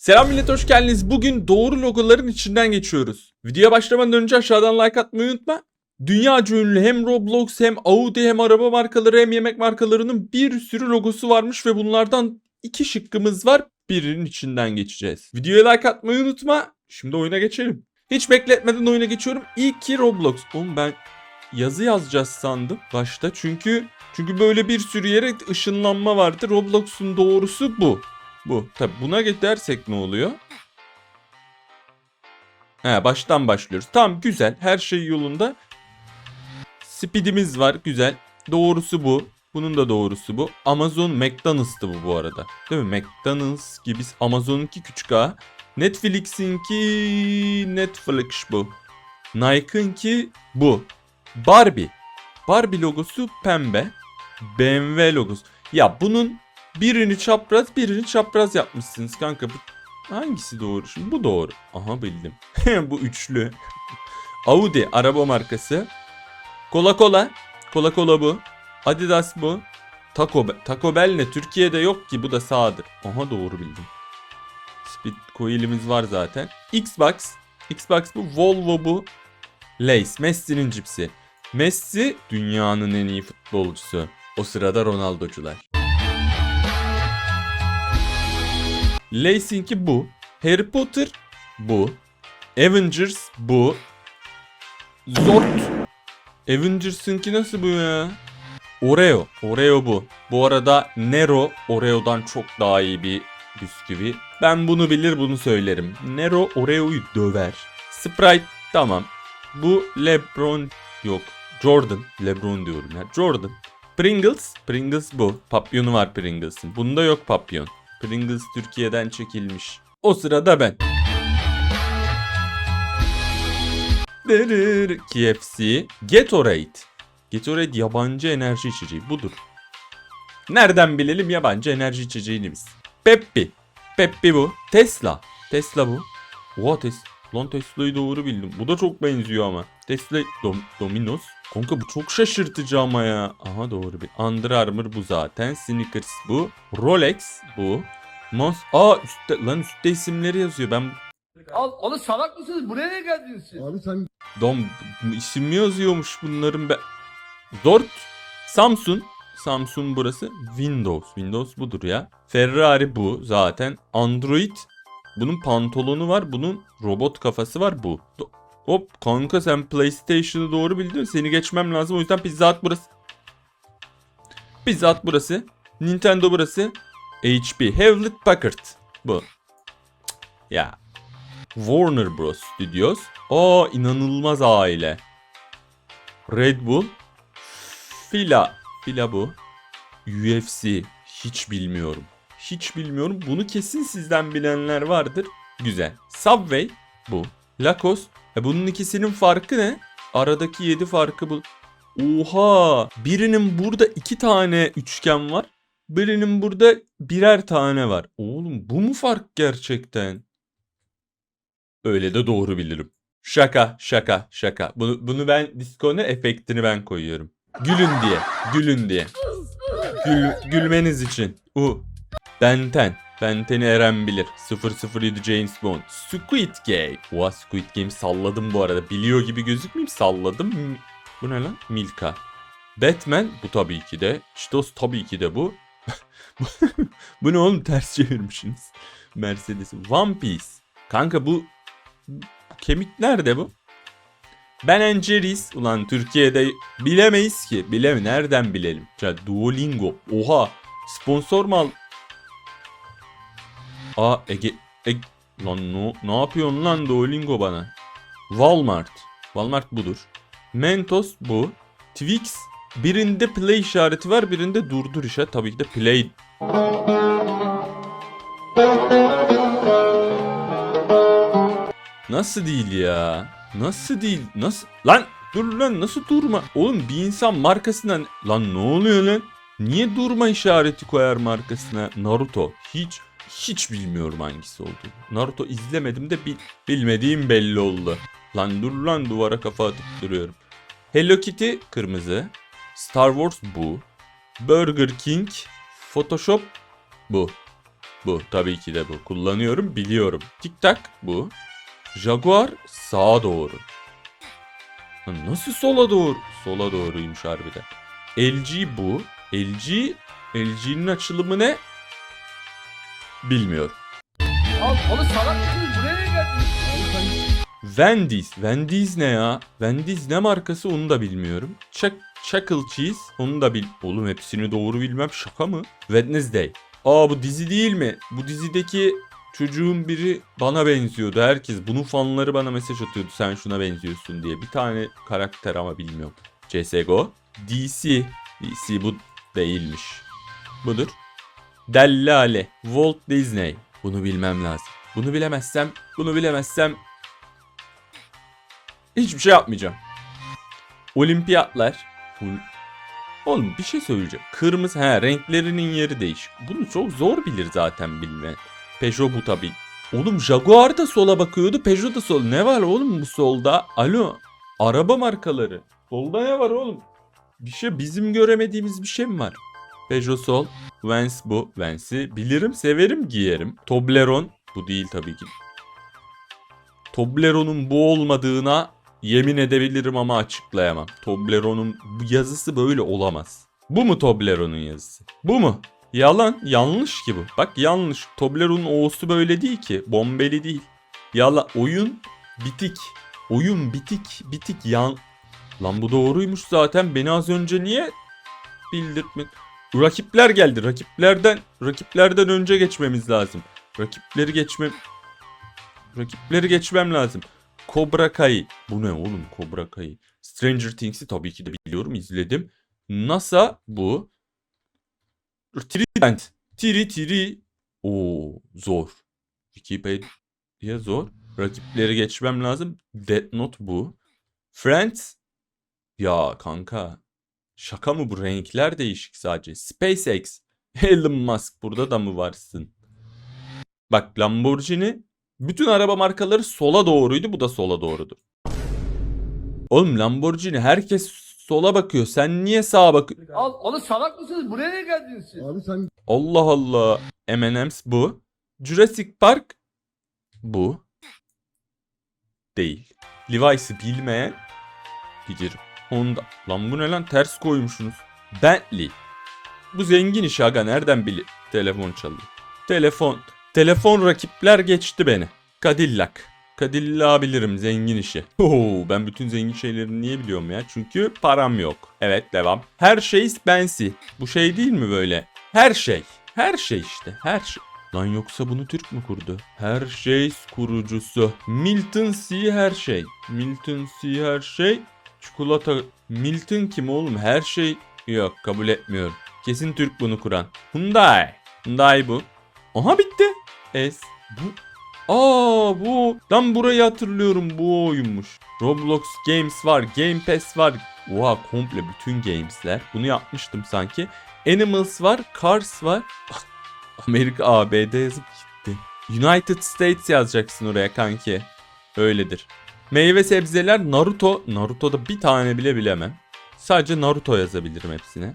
Selam millet hoş geldiniz. Bugün doğru logoların içinden geçiyoruz. Videoya başlamadan önce aşağıdan like atmayı unutma. Dünyaca ünlü hem Roblox hem Audi hem araba markaları hem yemek markalarının bir sürü logosu varmış ve bunlardan iki şıkkımız var. Birinin içinden geçeceğiz. Videoya like atmayı unutma. Şimdi oyuna geçelim. Hiç bekletmeden oyuna geçiyorum. İlk ki Roblox. Oğlum ben yazı yazacağız sandım başta. Çünkü çünkü böyle bir sürü yere ışınlanma vardı. Roblox'un doğrusu bu. Bu. Tabi buna gidersek ne oluyor? He baştan başlıyoruz. Tamam güzel. Her şey yolunda. Speed'imiz var. Güzel. Doğrusu bu. Bunun da doğrusu bu. Amazon McDonald's'tı bu bu arada. Değil mi? McDonald's gibi Amazon'unki küçük A. Netflix'inki Netflix bu. Nike'ınki bu. Barbie. Barbie logosu pembe. BMW logosu. Ya bunun birini çapraz birini çapraz yapmışsınız kanka. Bu hangisi doğru? Şimdi bu doğru. Aha bildim. bu üçlü. Audi araba markası. Cola Cola. Cola Cola bu. Adidas bu. Taco Bell. Taco Bell ne? Türkiye'de yok ki bu da sağdır. Aha doğru bildim. Speed coil'imiz var zaten. Xbox. Xbox bu. Volvo bu. Lace. Messi'nin cipsi. Messi dünyanın en iyi futbolcusu. O sırada Ronaldo'cular. Lace'inki bu. Harry Potter bu. Avengers bu. Zort. Avengers'ınki nasıl bu ya? Oreo. Oreo bu. Bu arada Nero Oreo'dan çok daha iyi bir bisküvi. Ben bunu bilir bunu söylerim. Nero Oreo'yu döver. Sprite tamam. Bu LeBron yok. Jordan. LeBron diyorum ya. Jordan. Pringles. Pringles bu. Papyonu var Pringles'ın. Bunda yok papyon. Pringles Türkiye'den çekilmiş. O sırada ben. KFC. Gatorade. Gatorade yabancı enerji içeceği. Budur. Nereden bilelim yabancı enerji içeceğini biz. Peppi. Peppi bu. Tesla. Tesla bu. Oha Tesla. Lan Tesla'yı doğru bildim. Bu da çok benziyor ama. Tesla Dom- Domino's. Kanka bu çok şaşırtıcı ama ya. Aha doğru bir. Under Armour bu zaten. Snickers bu. Rolex bu. Mos Aa üstte lan üstte isimleri yazıyor. Ben Al, oğlum salak mısınız? Buraya ne geldiniz siz? Abi sen Dom isim mi yazıyormuş bunların be. Zort. Samsung. Samsung burası. Windows. Windows budur ya. Ferrari bu zaten. Android. Bunun pantolonu var. Bunun robot kafası var bu. Do- Hop kanka sen PlayStation'ı doğru bildin. Seni geçmem lazım. O yüzden Pizza Hut burası. Pizza Hut burası. Nintendo burası. HP. Hewlett Packard. Bu. Ya. Warner Bros. Studios. Aa inanılmaz aile. Red Bull. Fila. Fila bu. UFC. Hiç bilmiyorum. Hiç bilmiyorum. Bunu kesin sizden bilenler vardır. Güzel. Subway. Bu. Lacoste. E bunun ikisinin farkı ne? Aradaki 7 farkı bu. Oha! Birinin burada iki tane üçgen var. Birinin burada birer tane var. Oğlum bu mu fark gerçekten? Öyle de doğru bilirim. Şaka, şaka, şaka. Bunu, bunu ben Discord'a efektini ben koyuyorum. Gülün diye, gülün diye. Gül, gülmeniz için. U. Benten. Benten'i Eren bilir. 007 James Bond. Squid Game. Oha Squid Game salladım bu arada. Biliyor gibi gözükmeyeyim salladım. Bu ne lan? Milka. Batman bu tabii ki de. Cheetos tabii ki de bu. bu ne oğlum ters çevirmişsiniz. Mercedes. One Piece. Kanka bu kemik nerede bu? Ben Jerry's. Ulan Türkiye'de bilemeyiz ki. Bileme nereden bilelim? Ya Duolingo. Oha. Sponsor mu al? Aa Ege... Ege... Lan no, ne yapıyorsun lan Duolingo bana? Walmart. Walmart budur. Mentos bu. Twix. Birinde play işareti var birinde durdur işareti. Tabii ki de play. Nasıl değil ya? Nasıl değil? Nasıl? Lan dur lan nasıl durma? Oğlum bir insan markasından... Lan ne oluyor lan? Niye durma işareti koyar markasına? Naruto. Hiç hiç bilmiyorum hangisi olduğunu. Naruto izlemedim de bil, bilmediğim belli oldu. Lan dur lan duvara kafa atıp duruyorum. Hello Kitty kırmızı. Star Wars bu. Burger King. Photoshop bu. Bu tabii ki de bu. Kullanıyorum biliyorum. Tik tak bu. Jaguar sağa doğru. Nasıl sola doğru? Sola doğruymuş harbiden. LG bu. LG LG'nin açılımı ne? Bilmiyorum. Al, oğlum salak mısınız? Buraya ne? Wendy's. Wendy's ne ya? Wendy's ne markası onu da bilmiyorum. Chuck, Chuckle Cheese onu da bil... Oğlum hepsini doğru bilmem şaka mı? Wednesday. Aa bu dizi değil mi? Bu dizideki çocuğun biri bana benziyordu. Herkes bunun fanları bana mesaj atıyordu. Sen şuna benziyorsun diye. Bir tane karakter ama bilmiyorum. CSGO. DC. DC bu değilmiş. Budur. Dellale. Walt Disney. Bunu bilmem lazım. Bunu bilemezsem, bunu bilemezsem hiçbir şey yapmayacağım. Olimpiyatlar. Ol- Oğlum bir şey söyleyeceğim. Kırmızı he renklerinin yeri değişik. Bunu çok zor bilir zaten bilme. Peugeot bu tabii. Oğlum Jaguar da sola bakıyordu. Peugeot da sol. Ne var oğlum bu solda? Alo. Araba markaları. Solda ne var oğlum? Bir şey bizim göremediğimiz bir şey mi var? Peugeot sol. Vans bu. Vans'i bilirim, severim, giyerim. Toblerone bu değil tabii ki. Toblerone'un bu olmadığına yemin edebilirim ama açıklayamam. Toblerone'un yazısı böyle olamaz. Bu mu Toblerone'un yazısı? Bu mu? Yalan. Yanlış ki bu. Bak yanlış. Toblerone'un O'su böyle değil ki. Bombeli değil. Yala oyun bitik. Oyun bitik. Bitik yan. Lan bu doğruymuş zaten. Beni az önce niye bildirtme. Rakipler geldi. Rakiplerden rakiplerden önce geçmemiz lazım. Rakipleri geçmem Rakipleri geçmem lazım. Cobra Kai. Bu ne oğlum Cobra Kai? Stranger Things'i tabii ki de biliyorum izledim. NASA bu. Trident. Tiri tiri. Oo zor. Wikipedia zor. Rakipleri geçmem lazım. Death Note bu. Friends. Ya kanka. Şaka mı bu renkler değişik sadece. SpaceX. Elon Musk burada da mı varsın? Bak Lamborghini bütün araba markaları sola doğruydu. Bu da sola doğrudur. Oğlum Lamborghini herkes sola bakıyor. Sen niye sağa bak? Al, oğlum salak mısınız? Buraya ne geldiniz siz? Abi sen Allah Allah. M&M's bu. Jurassic Park bu. Değil. Levi's'i bilmeyen bilir. Honda. Lan bu ne lan ters koymuşsunuz. Bentley. Bu zengin iş aga nereden bilir? Telefon çalıyor. Telefon. Telefon rakipler geçti beni. Cadillac. Cadillac bilirim zengin işi. Oo, ben bütün zengin şeyleri niye biliyorum ya? Çünkü param yok. Evet devam. Her şey Spency. Bu şey değil mi böyle? Her şey. Her şey işte. Her şey. Lan yoksa bunu Türk mü kurdu? Her şey kurucusu. Milton C her şey. Milton C her şey. Çikolata. Milton kim oğlum? Her şey. Yok kabul etmiyorum. Kesin Türk bunu kuran. Hyundai. Hyundai bu. Aha bitti. S. Bu. Aa bu. Lan burayı hatırlıyorum. Bu oyunmuş. Roblox Games var. Game Pass var. Oha komple bütün gamesler. Bunu yapmıştım sanki. Animals var. Cars var. Amerika ABD yazıp gitti. United States yazacaksın oraya kanki. Öyledir. Meyve sebzeler Naruto. Naruto'da bir tane bile bilemem. Sadece Naruto yazabilirim hepsine.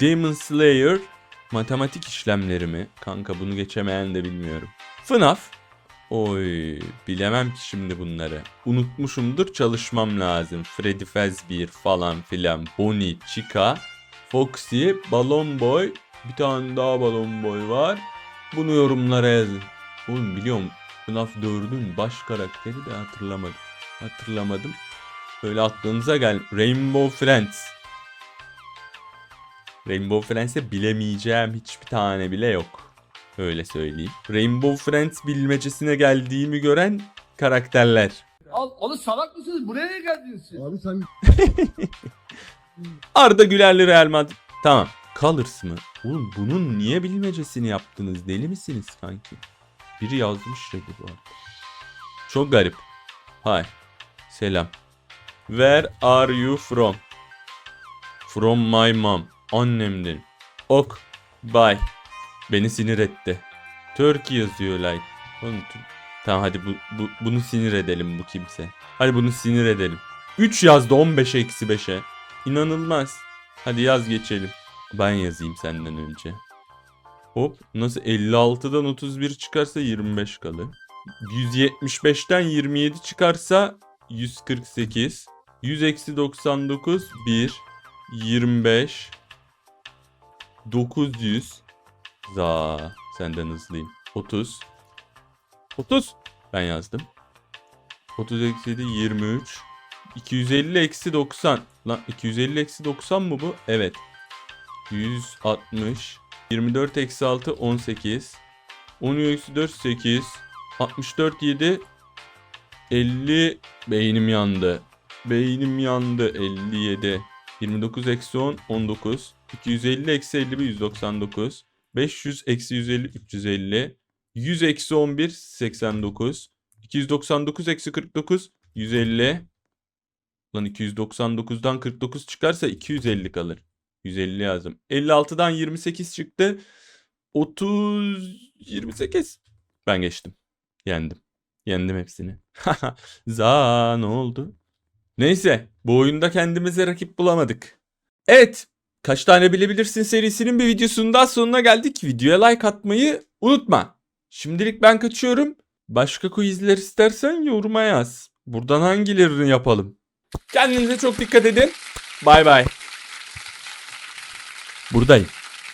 Demon Slayer. Matematik işlemleri mi? Kanka bunu geçemeyen de bilmiyorum. FNAF. Oy bilemem ki şimdi bunları. Unutmuşumdur çalışmam lazım. Freddy Fazbear falan filan. Bonnie, Chica, Foxy, Balon Boy. Bir tane daha Balon Boy var. Bunu yorumlara yazın. Oğlum biliyorum FNAF 4'ün baş karakteri de hatırlamadım. Hatırlamadım. Böyle aklınıza gel. Rainbow Friends. Rainbow Friends'e bilemeyeceğim hiçbir tane bile yok. Öyle söyleyeyim. Rainbow Friends bilmecesine geldiğimi gören karakterler. Al, oğlum salak mısınız? Buraya ne geldiniz siz? abi sen Arda Gülerli Real Madrid. Tamam. Colors mı? Oğlum bunun niye bilmecesini yaptınız? Deli misiniz kanki? Biri yazmış dedi bu arada. Çok garip. Hi. Selam. Where are you from? From my mom. Annemden. Ok. Bye. Beni sinir etti. Turkey yazıyor like. Tamam hadi bu, bu, bunu sinir edelim bu kimse. Hadi bunu sinir edelim. 3 yazdı 15 eksi 5'e. İnanılmaz. Hadi yaz geçelim. Ben yazayım senden önce. Hop nasıl 56'dan 31 çıkarsa 25 kalır. 175'ten 27 çıkarsa 148. 100 eksi 99 1. 25. 900. Za senden hızlıyım. 30. 30. Ben yazdım. 30 eksi 7 23. 250 eksi 90. Lan 250 eksi 90 mı bu? Evet. 160. 24 eksi 6 18. 10 eksi 4 8. 64 7. 50. Beynim yandı. Beynim yandı. 57. 29 eksi 10 19. 250 eksi 51 199. 500 eksi 150 350. 100 eksi 11 89. 299 eksi 49 150. Lan 299'dan 49 çıkarsa 250 kalır. 150 yazdım. 56'dan 28 çıktı. 30 28. Ben geçtim. Yendim. Yendim hepsini. Za ne oldu? Neyse bu oyunda kendimize rakip bulamadık. Evet kaç tane bilebilirsin serisinin bir videosunun daha sonuna geldik. Videoya like atmayı unutma. Şimdilik ben kaçıyorum. Başka quizler istersen yoruma yaz. Buradan hangilerini yapalım? Kendinize çok dikkat edin. Bay bay. Buradayım.